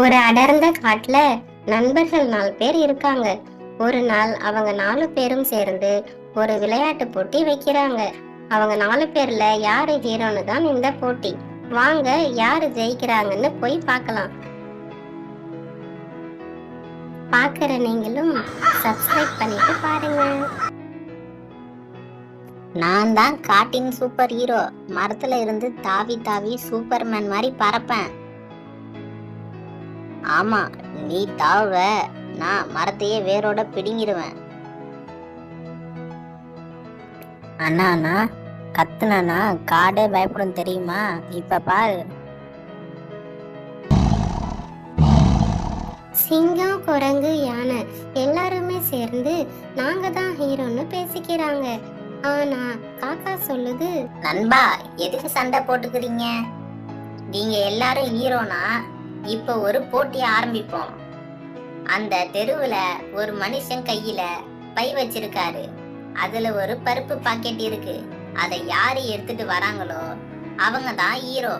ஒரு அடர்ந்த காட்டுல நண்பர்கள் நாலு பேர் இருக்காங்க. ஒரு நாள் அவங்க நாலு பேரும் சேர்ந்து ஒரு விளையாட்டு போட்டி வைக்கிறாங்க. அவங்க நாலு பேர்ல யாரு ஹீரோன்னு தான் இந்த போட்டி. வாங்க யாரு ஜெயிக்கிறாங்கன்னு போய் பார்க்கலாம். பார்க்குற நீங்களும் சப்ஸ்கிரைப் பண்ணிட்டு பாருங்க. நான் தான் காட்டின் சூப்பர் ஹீரோ மரத்துல இருந்து தாவி தாவி சூப்பர்மேன் மாதிரி பறப்பேன். ஆமா நீ தாவ நான் மரத்தையே வேரோட பிடுங்கிடுவேன் அண்ணா அண்ணா கத்துனா காடே பயப்படும் தெரியுமா? இப்ப பாரு. சிங்கம் குரங்கு யானை எல்லாருமே சேர்ந்து நாங்க தான் ஹீரோன்னு பேசிக்கிறாங்க. ஆனா காக்கா சொல்லுது நண்பா எதுக்கு சண்டை போட்டுக்கிறீங்க? நீங்க எல்லாரும் ஹீரோனா? இப்போ ஒரு போட்டி ஆரம்பிப்போம். அந்த தெருவுல ஒரு மனுஷன் கையில பை வச்சிருக்காரு. அதுல ஒரு பருப்பு பாக்கெட் இருக்கு. அதை யாரு எடுத்துட்டு வராங்களோ அவங்க தான் ஹீரோ.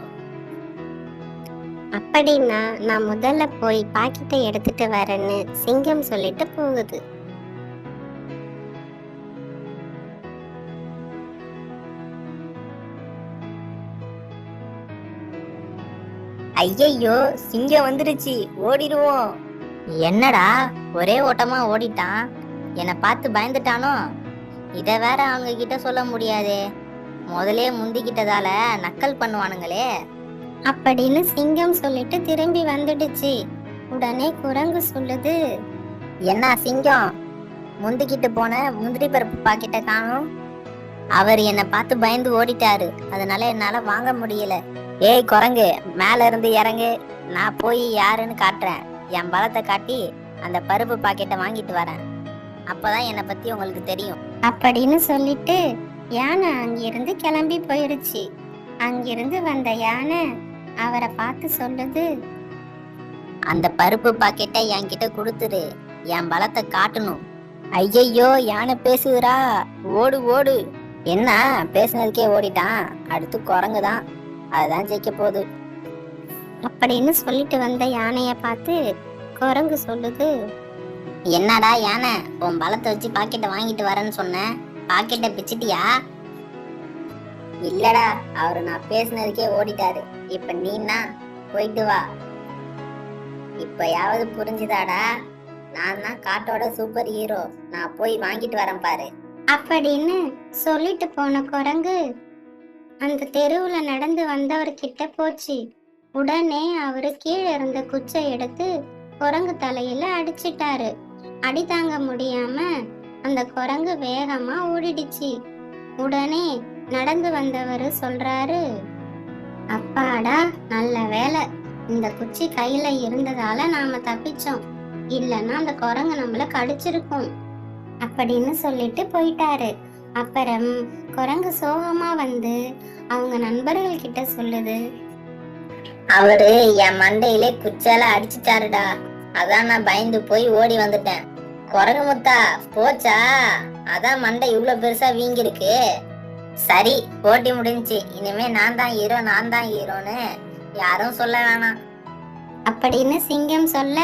அப்படின்னா நான் முதல்ல போய் பாக்கெட்டை எடுத்துட்டு வரேன்னு சிங்கம் சொல்லிட்டு போகுது. ஐயையோ சிங்கம் வந்துருச்சு ஓடிடுவோம். என்னடா ஒரே ஓட்டமா ஓடிட்டான். என்னை பார்த்து பயந்துட்டானோ? இத வேற அவங்க கிட்ட சொல்ல முடியாதே. முதலே முந்திக்கிட்டதால நக்கல் பண்ணுவானுங்களே. அப்படின்னு சிங்கம் சொல்லிட்டு திரும்பி வந்துடுச்சு. உடனே குரங்கு சொல்லுது என்ன சிங்கம்? முந்திக்கிட்டு போன முந்திரி பருப்பு பாக்கெட்டை காணும்? அவர் என்னை பார்த்து பயந்து ஓடிட்டாரு. அதனால என்னால வாங்க முடியல. ஏய் குரங்கு மேல இருந்து இறங்கு. நான் போய் யாருன்னு காட்டுறேன். என் பலத்தை காட்டி அந்த பருப்பு பாக்கெட்டை வாங்கிட்டு வரேன். அப்பதான் என்னை பத்தி உங்களுக்கு தெரியும். அப்படின்னு சொல்லிட்டு யானை அங்கிருந்து கிளம்பி போயிடுச்சு. அங்கிருந்து வந்த யானை அவரை பார்த்து சொல்லுது அந்த பருப்பு பாக்கெட்டை என்கிட்ட கொடுத்துரு. என் பலத்தை காட்டணும். ஐயையோ யானை பேசுதுடா. ஓடு ஓடு. என்ன பேசுனதுக்கே ஓடிட்டான். அடுத்து குரங்கு தான் அதுதான் ஜெயிக்க போகுது. அப்படின்னு சொல்லிட்டு வந்த யானைய பார்த்து குரங்கு சொல்லுது என்னடா யானை உன் பலத்தை வச்சு பாக்கெட்டை வாங்கிட்டு வரேன்னு சொன்னேன் பாக்கெட்டை பிச்சிட்டியா? இல்லடா அவரு நான் பேசுனதுக்கே ஓடிட்டாரு. இப்ப நீனா போயிட்டு வா. இப்பயாவது புரிஞ்சுதாடா. நான் தான் காட்டோட சூப்பர் ஹீரோ நான் போய் வாங்கிட்டு வரேன் பாரு. அப்படின்னு சொல்லிட்டு போன குரங்கு அந்த தெருவுல நடந்து வந்தவர்கிட்ட போச்சு. உடனே அவரு கீழே இருந்த குச்சை எடுத்து குரங்கு தலையில அடிச்சிட்டாரு. அடி தாங்க முடியாம அந்த குரங்கு வேகமா ஓடிடுச்சு. உடனே நடந்து வந்தவர் சொல்றாரு அப்பாடா நல்ல வேலை இந்த குச்சி கையில இருந்ததால நாம தப்பிச்சோம். இல்லைன்னா அந்த குரங்கு நம்மள கடிச்சிருக்கும். அப்படின்னு சொல்லிட்டு போயிட்டாரு. அப்புறம் குரங்கு சோகமா வந்து அவங்க நண்பர்கள் கிட்ட சொல்லுது. அவரு என் மண்டையிலே குச்சால அடிச்சுட்டாருடா. அதான் நான் பயந்து போய் ஓடி வந்துட்டேன். குரங்கு முத்தா போச்சா? அதான் மண்டை இவ்வளவு பெருசா வீங்கிருக்கு சரி போட்டி முடிஞ்சுச்சு. இனிமே நான் தான் ஹீரோ நான் தான் ஹீரோன்னு யாரும் சொல்ல வேணாம். அப்படின்னு சிங்கம் சொல்ல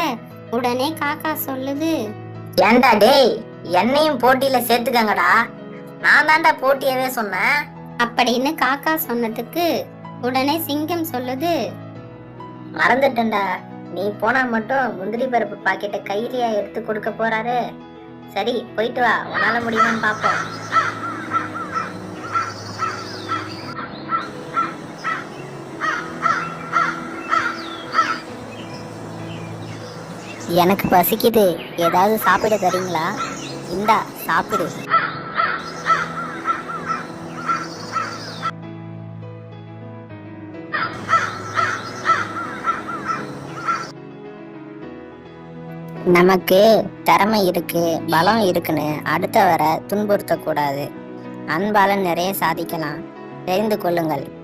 உடனே காக்கா சொல்லுது. ஏண்டா டேய் என்னையும் போட்டியில சேர்த்துக்கங்கடா. நான் தான்டா போட்டியவே சொன்னேன். அப்படின்னு காக்கா சொன்னதுக்கு உடனே சிங்கம் சொல்லுது மறந்துட்டேன்டா. நீ போனா மட்டும் முந்திரி பருப்பு பாக்கெட்டை கையிலேயே எடுத்து கொடுக்க போறாரு. சரி போயிட்டு வா. உன்னால முடியுமான்னு பாப்போம். எனக்கு பசிக்குது. ஏதாவது சாப்பிட தரீங்களா? இந்தா சாப்பிடு. நமக்கு திறமை இருக்கு பலம் இருக்குன்னு அடுத்தவரை துன்புறுத்தக்கூடாது. அன்பால நிறைய சாதிக்கலாம். தெரிந்து கொள்ளுங்கள்.